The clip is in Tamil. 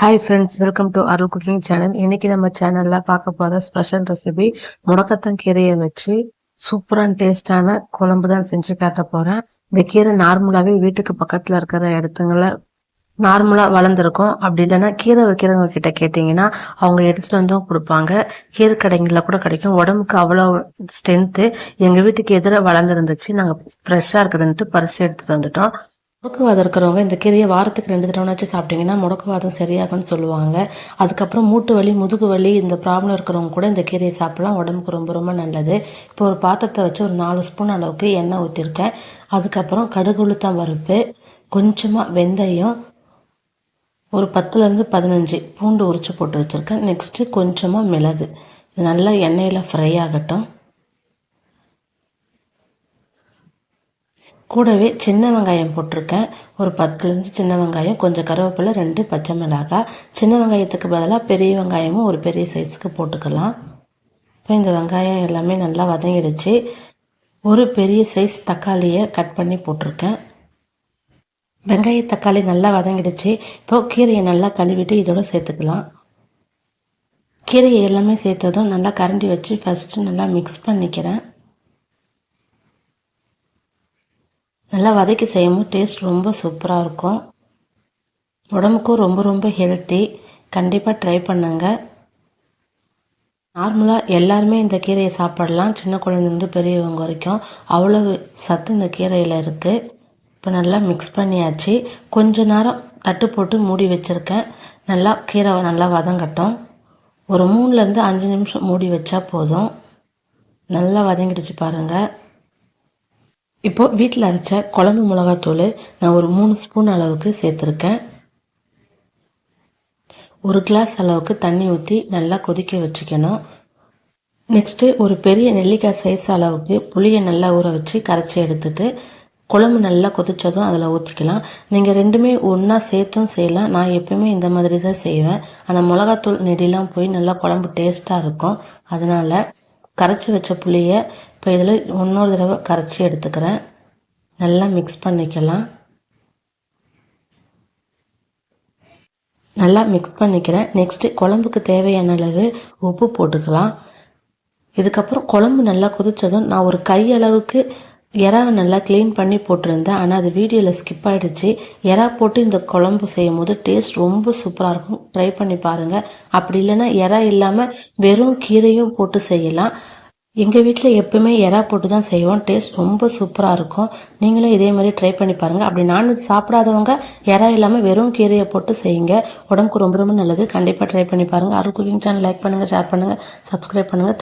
Hi friends welcome to Arul cooking channel இன்னைக்கு நம்ம சேனல்ல பார்க்க போற ஸ்பெஷல் ரெசிபி முடக்கத்தான் கீரையை வச்சு சூப்பரான டேஸ்டான குழம்பு தான் செஞ்சு காட்ட போறேன். இந்த கீரை நார்மலாகவே வீட்டுக்கு பக்கத்துல இருக்கிற இடத்துங்கள நார்மலா வளர்ந்துருக்கும். அப்படி இல்லைன்னா கீரை வைக்கிறவங்க கிட்ட கேட்டிங்கன்னா அவங்க எடுத்துட்டு வந்தும் கொடுப்பாங்க. கீரை கடைங்களில் கூட கிடைக்கும். உடம்புக்கு அவ்வளோ ஸ்ட்ரென்த்து எங்கள் வீட்டுக்கு எதிராக வளர்ந்துருந்துச்சு. நாங்கள் ஃப்ரெஷ்ஷாக இருக்குதுன்ட்டு பறிச்சு எடுத்துட்டு வந்துட்டோம். முடக்குவாதம் இருக்கிறவங்க இந்த கீரையை வாரத்துக்கு ரெண்டு தடவைனாச்சும் சாப்பிட்டீங்கன்னா முடக்குவாதம் சரியாகும்னு சொல்லுவாங்க. அதுக்கப்புறம் மூட்டு வலி முதுகு வலி இந்த ப்ராப்ளம் இருக்கிறவங்க கூட இந்த கீரையை சாப்பிடலாம். உடம்புக்கு ரொம்ப ரொம்ப நல்லது. இப்போ ஒரு பாத்திரத்தை வச்சு ஒரு நாலு ஸ்பூன் அளவுக்கு எண்ணெய் ஊற்றிருக்கேன் அதுக்கப்புறம் கடுகு உளுத்தம் பருப்பு கொஞ்சமாக வெந்தயம் ஒரு பத்துலேருந்து பதினஞ்சு பூண்டு உரிச்சு போட்டு வச்சுருக்கேன். நெக்ஸ்ட்டு கொஞ்சமாக மிளகு. இது நல்லா எண்ணெயில் ஃப்ரை ஆகட்டும். கூடவே சின்ன வெங்காயம் போட்டிருக்கேன். ஒரு பத்துலேருந்து சின்ன வெங்காயம் கொஞ்சம் கருவேப்பிலை ரெண்டு பச்சை மிளகாய். சின்ன வெங்காயத்துக்கு பதிலாக பெரிய வெங்காயமும் ஒரு பெரிய சைஸுக்கு போட்டுக்கலாம். இப்போ இந்த வெங்காயம் எல்லாமே நல்லா வதங்கிடுச்சு. ஒரு பெரிய சைஸ் தக்காளியை கட் பண்ணி போட்டிருக்கேன். வெங்காய தக்காளி நல்லா வதங்கிடுச்சு. இப்போது கீரையை நல்லா கழுவிட்டு இதோட சேர்த்துக்கலாம். கீரையை எல்லாமே சேர்த்ததும் நல்லா கரண்டி வச்சு ஃபஸ்ட்டு நல்லா மிக்ஸ் பண்ணிக்கிறேன். நல்லா வதக்கி செய்யும்போது டேஸ்ட் ரொம்ப சூப்பராக இருக்கும். உடம்புக்கும் ரொம்ப ரொம்ப ஹெல்த்தி கண்டிப்பாக ட்ரை பண்ணுங்க. நார்மலாக எல்லாருமே இந்த கீரையை சாப்பிடலாம். சின்ன குழந்தைலேருந்து பெரியவங்க வரைக்கும் அவ்வளவு சத்து இந்த கீரையில் இருக்குது இப்போ நல்லா மிக்ஸ் பண்ணியாச்சு. கொஞ்ச நேரம் தட்டு போட்டு மூடி வச்சுருக்கேன். நல்லா கீரை நல்லா வதங்கட்டும். ஒரு மூணுலேருந்து அஞ்சு நிமிஷம் மூடி வச்சா போதும். நல்லா வதங்கிடுச்சு பாருங்கள் இப்போது வீட்டில் அரைச்ச குழம்பு மிளகாத்தூள் நான் ஒரு மூணு ஸ்பூன் அளவுக்கு சேர்த்துருக்கேன். ஒரு கிளாஸ் அளவுக்கு தண்ணி ஊற்றி நல்லா கொதிக்க வச்சுக்கணும். நெக்ஸ்ட்டு ஒரு பெரிய நெல்லிக்காய் சைஸ் அளவுக்கு புளியை நல்லா ஊற வச்சு கரைச்சி எடுத்துட்டு குழம்பு நல்லா கொதித்ததும் அதில் ஊற்றிக்கலாம் நீங்கள் ரெண்டுமே ஒன்றா சேர்த்தும் செய்யலாம். நான் எப்பயுமே இந்த மாதிரி தான் செய்வேன். அந்த மிளகாத்தூள் நெடிலாம் போய் நல்லா குழம்பு டேஸ்ட்டாக இருக்கும். அதனால் கரைச்சி வச்ச புளியை இப்போ இதில் இன்னொரு தடவை கரைச்சி எடுத்துக்கிறேன். நல்லா மிக்ஸ் பண்ணிக்கலாம். நல்லா மிக்ஸ் பண்ணிக்கிறேன். நெக்ஸ்ட்டு குழம்புக்கு தேவையான அளவு உப்பு போட்டுக்கலாம். இதுக்கப்புறம் குழம்பு நல்லா கொதித்ததும் நான் ஒரு கை அளவுக்கு எறாவை நல்லா க்ளீன் பண்ணி போட்டிருந்தேன். ஆனால் அது வீடியோவில் ஸ்கிப் ஆகிடுச்சு எறா போட்டு இந்த குழம்பு செய்யும் போது டேஸ்ட் ரொம்ப சூப்பராக இருக்கும். ட்ரை பண்ணி பாருங்கள் அப்படி இல்லைன்னா எறா இல்லாமல் வெறும் கீரையும் போட்டு செய்யலாம். எங்கள் வீட்டில் எப்பவுமே எறா போட்டு தான் செய்வோம். டேஸ்ட் ரொம்ப சூப்பராக இருக்கும். நீங்களும் இதே மாதிரி ட்ரை பண்ணி பாருங்கள் அப்படி நான்வெஜ் சாப்பிடாதவங்க எறா இல்லாமல் வெறும் கீரையை போட்டு செய்யுங்க. உடம்புக்கு ரொம்ப ரொம்ப நல்லது. கண்டிப்பாக ட்ரை பண்ணி பாருங்கள் அருள் குக்கிங் சேனல் லைக் பண்ணுங்கள் ஷேர் பண்ணுங்கள் சப்ஸ்கிரைப் பண்ணுங்கள்